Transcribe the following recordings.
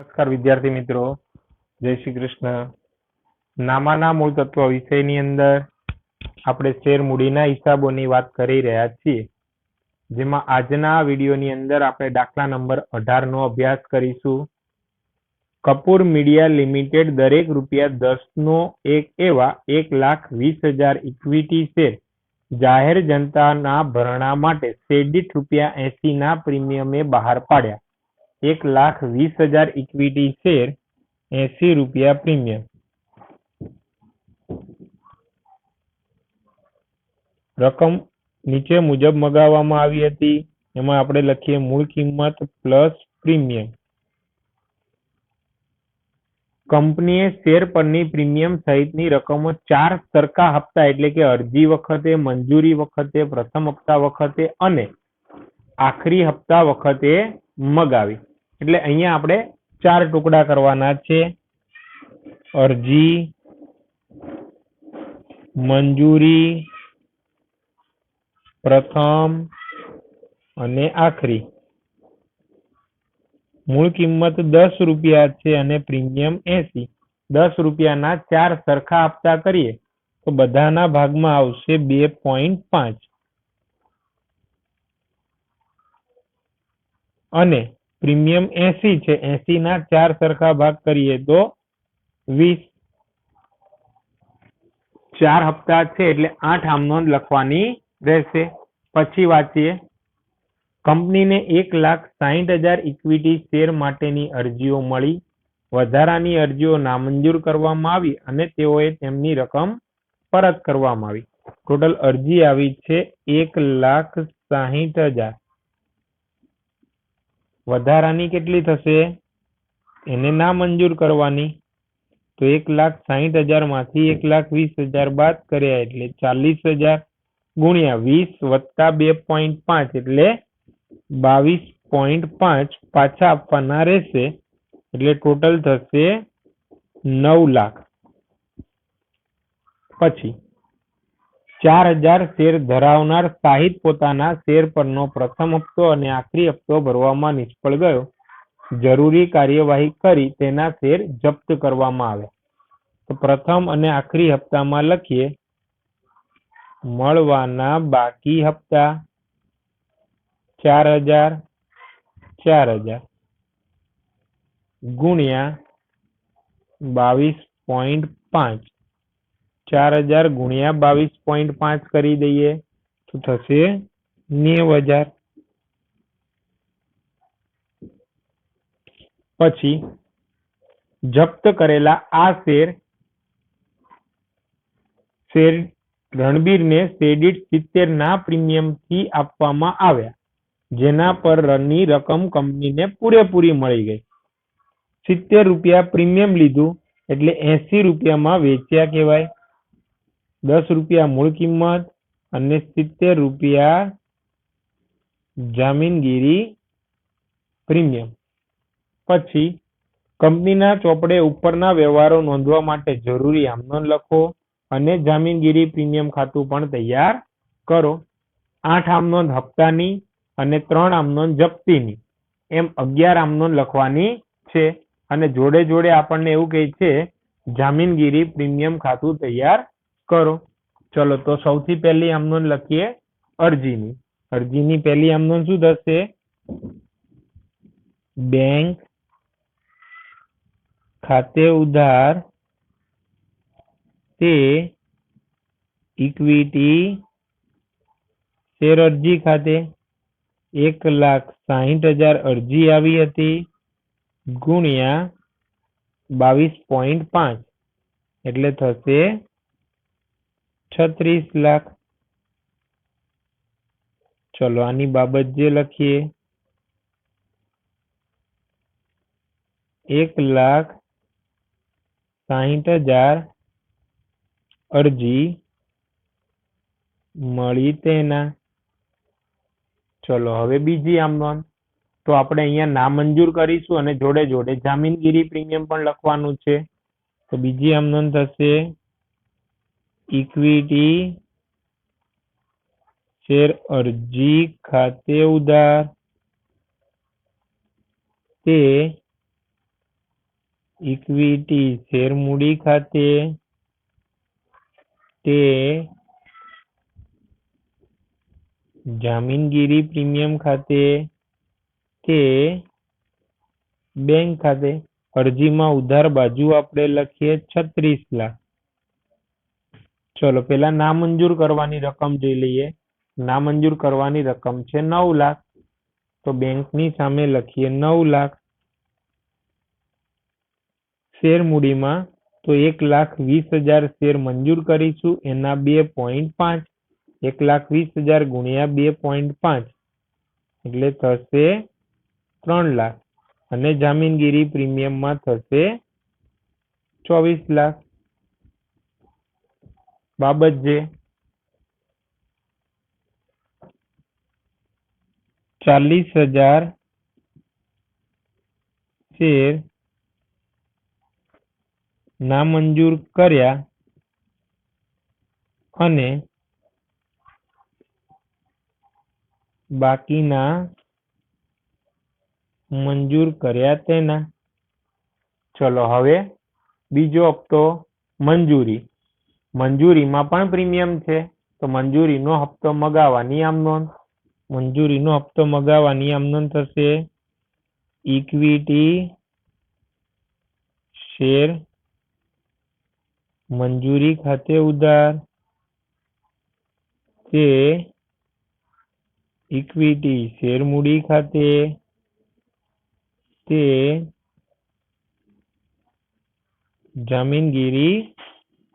નમસ્કાર વિદ્યાર્થી મિત્રો. જય શ્રી કૃષ્ણ. નામાના મૂળ તત્વ વિષયની અંદર આપણે શેર મૂડીના હિસાબોની વાત કરી રહ્યા છીએ. જેમાં આજના વિડીયોની અંદર આપણે દાખલા નંબર અઢાર નો અભ્યાસ કરીશું. કપૂર મીડિયા લિમિટેડ દરેક રૂપિયા દસ નો એક એવા એક લાખ વીસ હજાર ઇક્વિટી શેર જાહેર જનતાના ભરણા માટે શેર રૂપિયા એસી ના પ્રીમિયમે બહાર પાડ્યા. એક લાખ વીસ હજાર ઇક્વિટી શેર એસી રૂપિયા પ્રીમિયમ રકમ નીચે મુજબ મગાવવામાં આવી હતી. એમાં આપણે લખીએ મૂળ કિંમત પ્લસ પ્રીમિયમ કંપનીએ શેર પરની પ્રીમિયમ સહિતની રકમો ચાર સરખા હપ્તા એટલે કે અરજી વખતે, મંજૂરી વખતે, પ્રથમ હપ્તા વખતે અને આખરી હપ્તા વખતે મગાવી. એટલે અહીંયા આપણે ચાર ટુકડા કરવાના છે. અરજી, મંજૂરી, પ્રથમ અને આખરી. મૂળ કિંમત દસ રૂપિયા છે અને પ્રીમિયમ એસી. દસ રૂપિયાના ચાર સરખા આપતા કરીએ તો બધાના ભાગમાં આવશે બે પોઈન્ટ પાંચ. અને પ્રીમિયમ એસી છે એસી ના ચાર સરખા ભાગ કરીએ તો વીસ ચાર હપ્તા છે એટલે આઠ આમનોંધ લખવાની રહેશે. પછી વાંચીએ. કંપનીને એક લાખ સાહીઠ હજાર ઇક્વિટી શેર માટેની અરજીઓ મળી. વધારાની અરજીઓ નામંજૂર કરવામાં આવી અને તેઓએ તેમની રકમ પરત કરવામાં આવી. ટોટલ અરજી આવી છે એક લાખ સાહીઠ હજાર. વધારાની કેટલી થશે? એને ના મંજૂર કરવાની. તો એક લાખ સાહીઠ હજારમાંથી એક લાખ વીસ હજાર બાદ કર્યા એટલે ચાલીસ હજાર ગુણ્યા વીસ વત્તા બે પોઈન્ટ પાંચ એટલે બાવીસ પોઈન્ટ પાંચ પાછા આપવાના રહેશે. એટલે ટોટલ થશે નવ લાખ. પછી ચાર હજાર શેર ધરાવનાર સાહિત પોતાના શેર પરનો પ્રથમ હપ્તો અને આખરી હપ્તો ભરવામાં નિષ્ફળ ગયો. જરૂરી કાર્યવાહી કરી તેના શેર જપ્ત કરવામાં આવ્યા. તો પ્રથમ અને આખરી હપ્તામાં લખીએ, મળવાના બાકી હપ્તા ચાર હજાર ચાર હજાર ગુણ્યા બાવીસ પોઈન્ટ પાંચ. ચાર હજાર ગુણ્યા બાવીસ પોઈન્ટ પાંચ કરી દઈએ. તો થશે નેવ હજાર. પછી જપ્ત કરેલા આ શેર શેર રણબીરને સેડિટ સિત્તેર ના પ્રીમિયમથી આપવામાં આવ્યા, જેના પરની રકમ કંપનીને પૂરેપૂરી મળી ગઈ. સિત્તેર રૂપિયા પ્રીમિયમ લીધું, એટલે એસી રૂપિયામાં વેચ્યા કહેવાય. દસ રૂપિયા મૂળ કિંમત અને સિત્તેર રૂપિયા જામીનગીરી પ્રીમિયમ. પછી, કંપનીના ચોપડે ઉપરના વ્યવહારો નોંધવા માટે જરૂરી આમનોંધ લખો અને જામીનગીરી પ્રીમિયમ ખાતું પણ તૈયાર કરો. આઠ આમનોંધ હપ્તાની અને ત્રણ આમનોંધ જપ્તીની. એમ અગિયાર આમનોંધ લખવાની છે અને જોડે જોડે આપણને એવું કહે છે, જામીનગીરી પ્રીમિયમ ખાતું તૈયાર કરો. ચલો, તો સૌથી પહેલી આમનોન લખીએ અરજીની. અરજીની પહેલી આમનોન શું થશે? બેંક ખાતે ઉધાર તે ઇક્વિટી શેર અરજી ખાતે એક લાખ સાહીઠ હજાર અરજી આવી હતી ગુણ્યા બાવીસ પોઈન્ટ પાંચ. એટલે થશે છત્રીસ લાખ. ચલો, આની બાબત જે લખીએ. એક લાખ સાહીઠ હજાર અરજી મળી તેના. ચલો, હવે બીજી આમ નોંધ તો આપણે અહીંયા નામંજૂર કરીશું અને જોડે જોડે જામીનગીરી પ્રીમિયમ પણ લખવાનું છે. તો બીજી આમ નોંધ થશે ઇક્વિટી શેર અરજી ખાતે ઉધાર તે ઇક્વિટી શેર મૂડી ખાતે તે જામીનગીરી પ્રીમિયમ ખાતે કે બેંક ખાતે અરજીમાં ઉધાર બાજુ આપણે લખીએ છત્રીસ લાખ ચલો, પેલા નામંજૂર કરવાની રકમ જોઈ લઈએ. નામંજૂર કરવાની રકમ છે નવ લાખ. તો બેંકની સામે લખીએ નવ લાખ. શેર મૂડીમાં તો એક લાખ વીસ હજાર શેર મંજૂર કરીશું, એના બે પોઈન્ટ પાંચ. એક લાખ વીસ હજાર ગુણ્યા બે પોઈન્ટ પાંચ. એટલે થશે ત્રણ લાખ. અને જામીનગીરી પ્રીમિયમમાં થશે ચોવીસ લાખ. બાબત જે ચાલીસ હજાર શેર નામંજૂર કર્યા અને બાકીના મંજૂર કર્યા તેના. ચલો હવે બીજો હપ્તો મંજૂરી. મંજૂરીમાં પણ પ્રીમિયમ છે, તો મંજૂરીનો હપ્તો મગાવવાની આમ નોંધ. મંજૂરીનો હપ્તો મગાવવાની આમ નોંધ થશે ઇક્વિટી શેર મંજૂરી ખાતે ઉધાર. તે ઇક્વિટી શેર મૂડી ખાતે. તે જામીનગીરી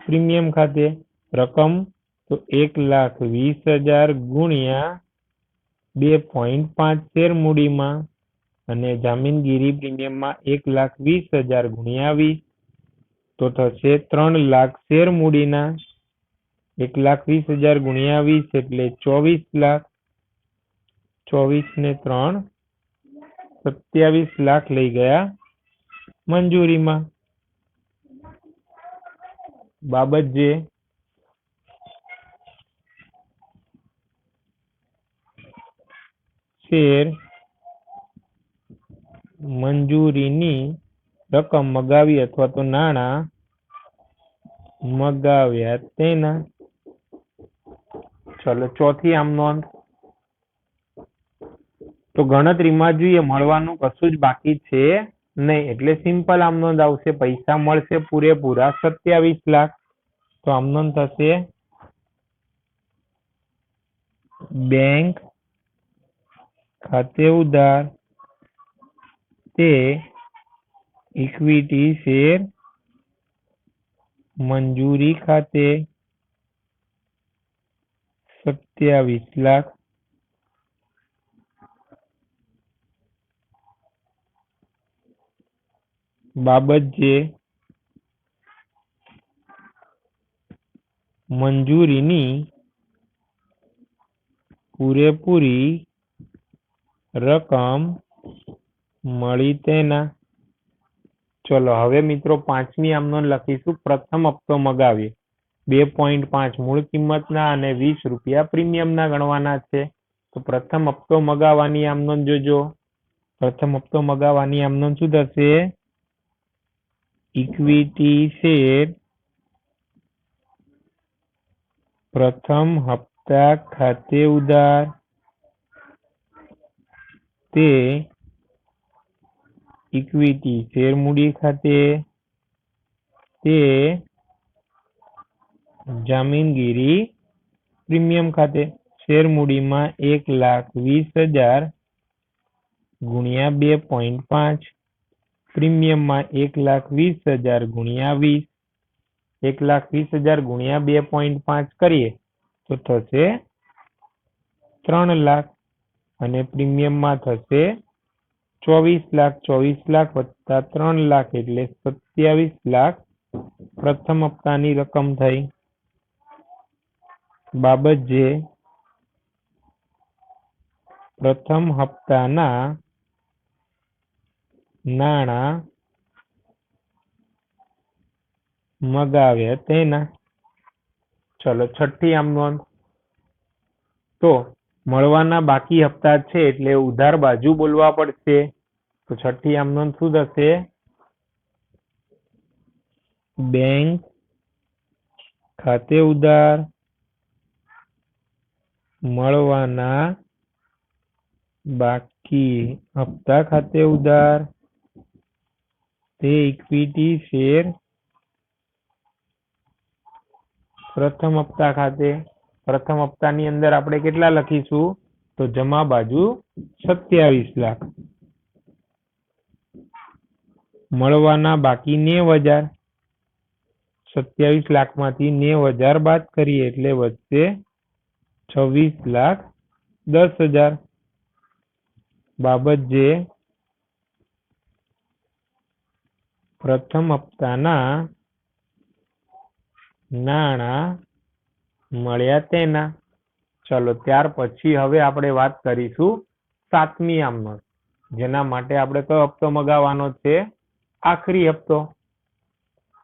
પ્રીમિયમ ખાતે રકમ તો એક લાખ વીસ હજાર ગુણ્યા બે પોઈન્ટ પાંચ શેર મૂડીમાં અને જામીનગીરી પ્રીમિયમમાં એક લાખ વીસ હજાર ગુણ્યા વીસ. તો થશે ત્રણ લાખ શેર મૂડીના એક લાખ વીસ હજાર ગુણ્યા વીસ એટલે ચોવીસ લાખ. ચોવીસ ને ત્રણ સત્યાવીસ લાખ લઈ ગયા મંજૂરીમાં. બાબત જે શેર મંજૂરીની રકમ મગાવી અથવા તો નાણાં મગાવ્યા તેના ચલો ચોથી આમ નોંધ. તો ગણતરીમાં જોઈએ, મળવાનું કશું જ બાકી છે. નહીં, એટલે સિમ્પલ આમ આવશે. પૈસા મળશે પૂરેપૂરા સત્યાવીસ લાખ. તો આમ થશે બેંક ખાતે ઉધાર તે ઇક્વિટી શેર મંજૂરી ખાતે સત્યાવીસ લાખ બાબત જે મંજૂરીની પૂરેપૂરી રકમ મળી તેના. ચલો, હવે મિત્રો પાંચમી આમનો લખીશું. પ્રથમ હપ્તો મગાવીએ. બે પોઈન્ટ પાંચ મૂળ કિંમતના અને વીસ રૂપિયા પ્રીમિયમના ગણવાના છે. તો પ્રથમ હપ્તો મગાવવાની આમનો જોજો. પ્રથમ હપ્તો મગાવવાની આમનો શું થશે? ઇક્વિટી શેર પ્રથમ હપ્તા ખાતે ઉધાર તે ઇક્વિટી શેર મૂડી ખાતે તે જામીનગીરી પ્રીમિયમ ખાતે શેર મૂડીમાં એક લાખ વીસ હજાર ગુણ્યા બે પોઈન્ટ પાંચ પ્રીમિયમમાં એક લાખ વીસ હજાર ગુણ્યા વીસ, એક લાખ વીસ હજાર ગુણ્યા બે પોઈન્ટ પાંચ કરીએ તો થશે ત્રણ લાખ અને પ્રીમિયમમાં થશે ચોવીસ લાખ ચોવીસ લાખ વત્તા ત્રણ લાખ એટલે સત્યાવીસ લાખ પ્રથમ હપ્તાની રકમ થઈ. બાબત જે પ્રથમ હપ્તાના નાણાં મગાવ્યા તેના. ચલો, છઠ્ઠી આમ નોંધ. તો મળવાના બાકી હપ્તા છે એટલે ઉધાર બાજુ બોલવા પડશે. તો છઠ્ઠી આમ નોંધ શું થશે? બેંક ખાતે ઉધાર મળવાના બાકી હપ્તા ખાતે ઉધાર તે ઇક્વિટી શેર પ્રથમ હપ્તા ખાતે, પ્રથમ હપ્તાની અંદર આપણે કેટલા લખીશું? તો જમા બાજુ સત્યાવીસ લાખ. મળવાના બાકી નેવ હજાર. સત્યાવીસ લાખમાંથી નેવ હજાર બાદ કરીએ એટલે વધશે છવ્વીસ લાખ દસ હજાર. બાબત જે પ્રથમ હપ્તાના નાણાં મળ્યા તેના. ચલો, ત્યાર પછી હવે આપણે વાત કરીશું સાતમી આમનો. જેના માટે આપણે કયો હપ્તો મગાવવાનો છે? આખરી હપ્તો.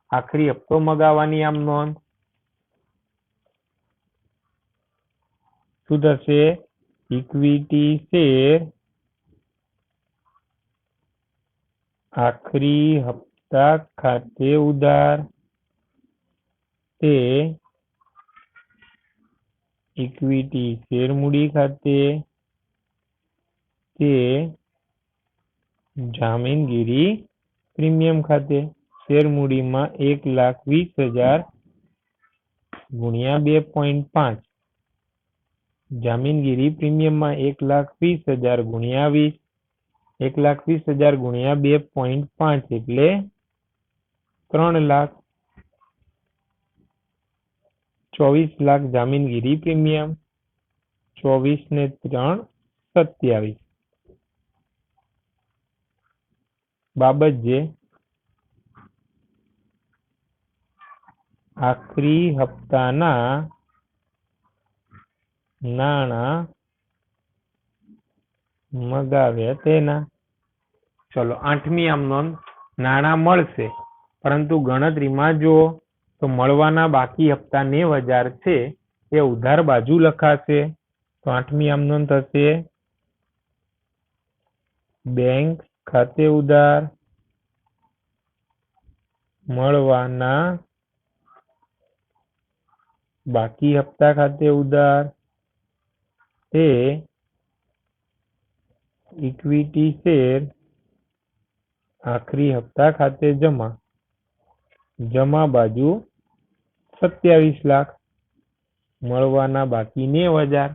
આખરી હપ્તો મગાવવાની આમ નોંધ. શું થશે? ઇક્વિટી શેર આખરી હપ્તા ખાતે ઉધાર તે ઇક્વિટી શેર મૂડી ખાતે તે જામીનગીરી પ્રીમિયમ ખાતે શેર મૂડીમાં એક લાખ વીસ હજાર ગુણ્યા બે પોઈન્ટ પાંચ જામીનગીરી પ્રીમિયમમાં એક લાખ વીસ હજાર ગુણ્યા વીસ એક લાખ વીસ હજાર ગુણ્યા બે પોઈન્ટ પાંચ એટલે ત્રણ લાખ, ચોવીસ લાખ જામીનગીરી પ્રીમિયમ, ચોવીસ ને ત્રણ સત્યાવીસ. બાબત જે, આખરી હપ્તાના નાણા મગાવ્યા તેના. ચલો, આઠમી આમ નોંધ નાણાં મળશે. પરંતુ ગણતરીમાં જો તો મળવાના બાકી હપ્તા નેવ હજાર છે, એ ઉધાર બાજુ લખાશે. તો આઠમી આમ થશે. બેંક ખાતે ઉધાર મળવાના બાકી હપ્તા ખાતે ઉધાર. તે ઇક્વિટી શેર આખરી હપ્તા ખાતે જમા. જમા બાજુ સત્યાવીસ લાખ, મળવાના બાકી નેવ હજાર.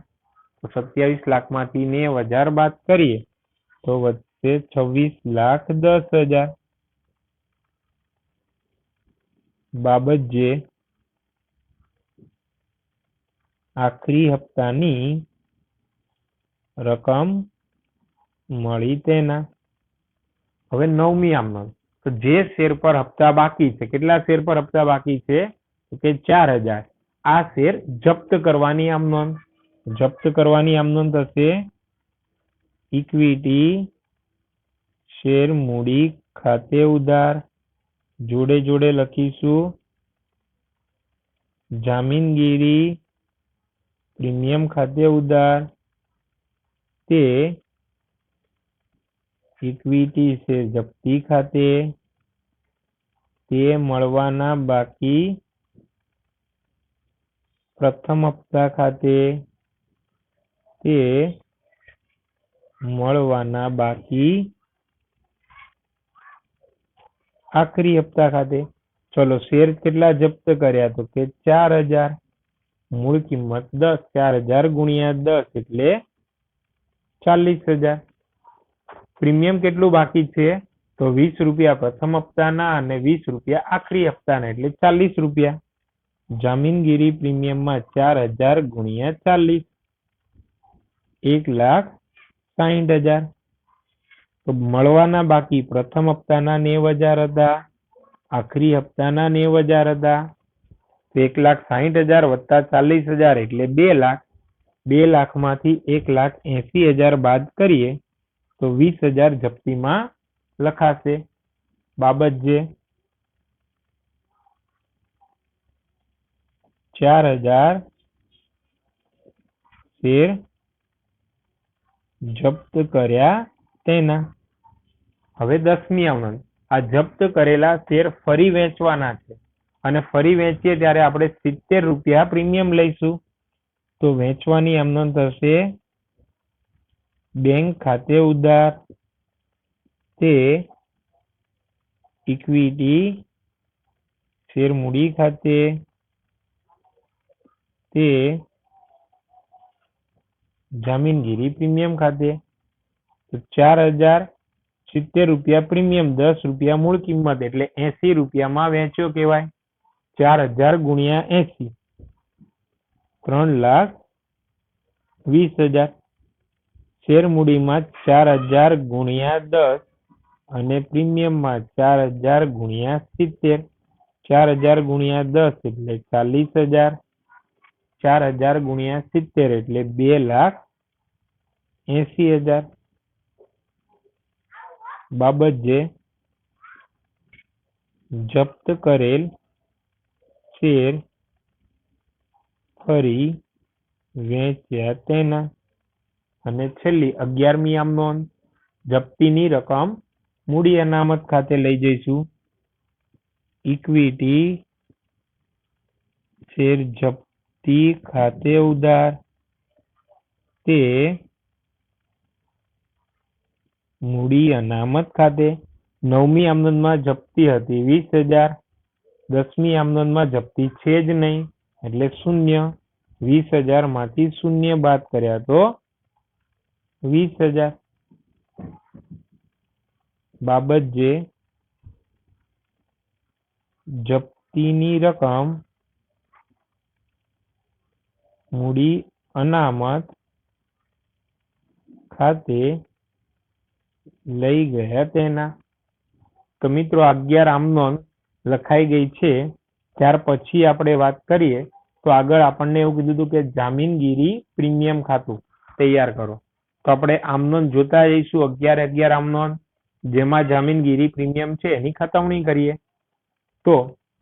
તો સત્યાવીસ લાખમાંથી નેવ હજાર બાદ કરીએ તો વધશે છવ્વીસ લાખ દસ હજાર. બાબત જે આખરી હપ્તાની રકમ મળી તેના. હવે નવમી આમ નોંધ તો જે શેર પર હપ્તા બાકી છે, કેટલા શેર પર હપ્તા બાકી છે? કે ચાર હજાર. આ શેર જપ્ત કરવાની આમ નોંધ જપ્ત કરવાની આમ નોંધ થશે ઇક્વિટી શેર મૂડી ખાતે ઉધાર. જોડે જોડે લખીશું. જામીનગીરી પ્રીમિયમ ખાતે ઉધાર. તે ઇક્વિટી શેર જપ્તી ખાતે તે મળવાના બાકી પ્રથમ હપ્તા ખાતે તે મળવાના બાકી આખરી હપ્તા ખાતે ચલો શેર કેટલા જપ્ત કર્યા તો કે ચાર હજાર મૂળ કિંમત દસ ચાર હજાર ગુણ્યા દસ એટલે ચાલીસ હજાર પ્રીમિયમ કેટલું બાકી છે? તો વીસ રૂપિયા પ્રથમ હપ્તાના અને વીસ રૂપિયા આખરી હપ્તાના, એટલે ચાલીસ રૂપિયા. જામીનગીરી પ્રીમિયમમાં ચાર હજાર ગુણ્યા ચાલીસ. એક લાખ સાહીઠ હજાર. તો મળવાના બાકી પ્રથમ હપ્તાના નેવ હજાર હતા, આખરી હપ્તાના નેવ હજાર હતા. એક લાખ સાહીઠ હજાર વત્તા ચાલીસ હજાર, એટલે બે લાખ. બે લાખમાંથી એક લાખ એસી હજાર બાદ કરીએ તો વીસ હજાર જપ્તીમાં લખાશે. બાબત જે ચાર હજાર શેર જપ્ત કર્યા તેના. હવે દસમી અવનંદ આ જપ્ત કરેલા શેર ફરી વેચવાના છે. અને ફરી વેચીએ ત્યારે આપણે સિત્તેર રૂપિયા પ્રીમિયમ લઈશું. તો વેચવાની આમ થશે બેંક ખાતે ઉધાર તે ઇક્વિટી શેર મૂડી ખાતે તે જામીનગીરી પ્રીમિયમ ખાતે તો ચાર હજાર સિત્તેર રૂપિયા પ્રીમિયમ, દસ રૂપિયા મૂળ કિંમત એટલે એસી રૂપિયામાં વેચ્યો કહેવાય. ચાર હજાર ગુણ્યા એસી, ત્રણ લાખ વીસ હજાર. શેર મૂડીમાં ચાર હજાર ગુણ્યા દસ અને પ્રીમિયમમાં ચાર હજાર ગુણ્યા સિત્તેર. ચાર હજાર ગુણ્યા દસ એટલે ચાલીસ હજાર. ચાર હજાર ગુણ્યા સિત્તેર એટલે બે લાખ એસી હજાર. બાબત જે જપ્ત કરેલ શેર ફરી વેચ્યા તેના. અને છેલ્લી અગિયારમી આમ જપ્તીની રકમ મૂડી અનામત ખાતે લઈ જઈશું. ઇક્વિટી શેર જપ્તી ખાતે ઉધાર. તે મૂડી અનામત ખાતે નવમી આમદનમાં જપ્તી હતી વીસ હજાર. દસમી આમદનમાં જપ્તી છે જ નહીં, એટલે શૂન્ય. વીસ હજારમાંથી શૂન્ય બાદ કર્યા તો વીસ હજાર. બાબત જે, જપ્તીની રકમ, મૂડી અનામત ખાતે લઈ ગયા તેના. તો મિત્રો અગિયાર આમનોન લખાઈ ગઈ છે. ત્યાર પછી આપણે વાત કરીએ, તો આગળ આપણને એવું કીધું હતું કે જામીનગીરી પ્રીમિયમ ખાતું તૈયાર કરો. તો આપણે આમનોન જોતા જઈશું અગિયાર અગિયાર આમનોન, જેમાં જામીનગીરી પ્રીમિયમ છે એની ખતવણી કરીએ. તો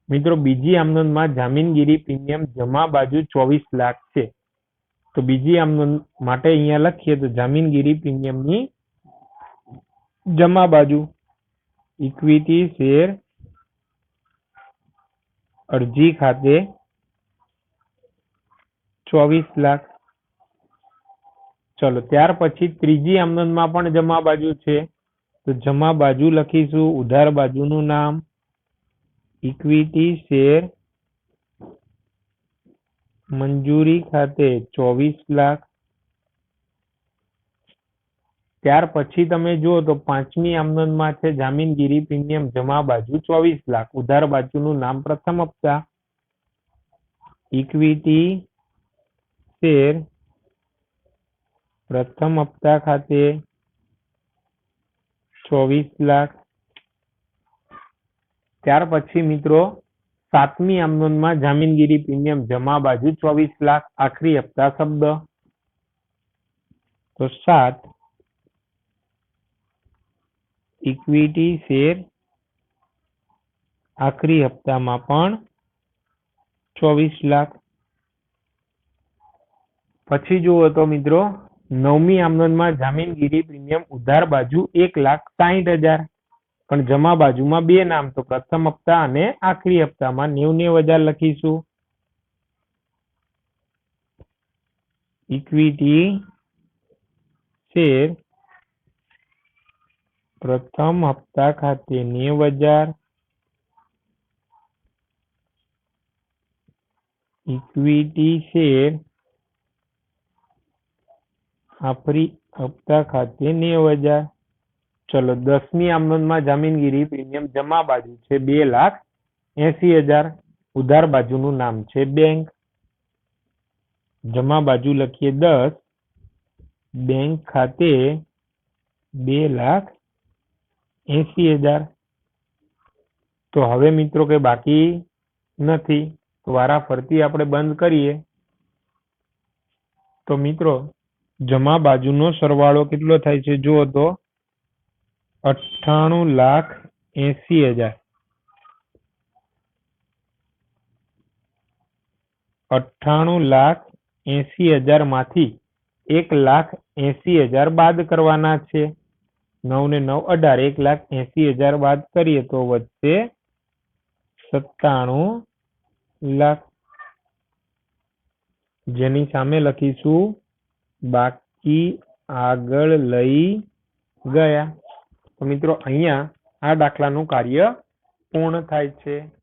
મિત્રો બીજી આમનોનમાં જામીનગીરી પ્રીમિયમ જમા બાજુ ચોવીસ લાખ છે. તો બીજી આમનોન માટે અહીંયા લખીએ તો જામીનગીરી પ્રીમિયમની જમા બાજુ ઇક્વિટી શેર અરજી ખાતે ચોવીસ લાખ ચલો, ત્યાર પછી ત્રીજી આમદનમાં પણ જમા બાજુ છે. તો જમા બાજુ લખીશું, ઉધાર બાજુનું નામ ઇક્વિટી શેર મંજૂરી ખાતે ચોવીસ લાખ. ત્યાર પછી તમે જુઓ તો પાંચમી આમદનમાં છે, જામીનગીરી પ્રીમિયમ જમા બાજુ ચોવીસ લાખ. ઉધાર બાજુનું નામ પ્રથમ હપ્તા. ઇક્વિટી શેર પ્રથમ હપ્તા ખાતે ચોવીસ લાખ. ત્યાર પછી મિત્રો, સાતમી આમદોનમાં જામીનગીરી પ્રીમિયમ જમા બાજુ ચોવીસ લાખ. આખરી હપ્તા શબ્દ. તો સાત ઇક્વિટી શેર આખરી હપ્તામાં પણ ચોવીસ લાખ. પછી જુઓ તો મિત્રો નવમી આમદનમાં જામીનગીરી પ્રીમિયમ ઉધાર બાજુ એક લાખ સાહીઠ હજાર. પણ જમા બાજુમાં બે નામ તો પ્રથમ હપ્તા અને આખરી હપ્તામાં નેવ નેવ હજાર લખીશું. ઇક્વિટી શેર પ્રથમ હપ્તા ખાતે નેવ હજાર. ઇક્વિટી શેર આફરી હપ્તા ખાતે નેવ હજાર ચલો, દસમી આમદમાં જામીનગીરી પ્રીમિયમ જમા બાજુ છે બે લાખ એસી હજાર. ઉધાર બાજુનું નામ છે બેંક. જમા બાજુ લખીએ દસ. બેંક ખાતે બે લાખ એસી હજાર. તો હવે મિત્રો કે બાકી નથી. વારા ફરતી આપણે બંધ કરીએ. તો મિત્રો જમા બાજુનો સરવાળો કેટલો થાય છે? જુઓ તો અઠ્ઠાણું લાખ એસી હજાર. અઠ્ઠાણું લાખ એસી હજારમાંથી એક લાખ એસી હજાર બાદ કરવાના છે. નવ ને નવ અઢાર, એક લાખ એસી હજાર બાદ કરીએ તો વધશે સત્તાણું લાખ. જેની સામે લખીશું બાકી આગળ લઈ ગયા. તો મિત્રો અહીંયા આ દાખલાનું કાર્ય પૂર્ણ થાય છે.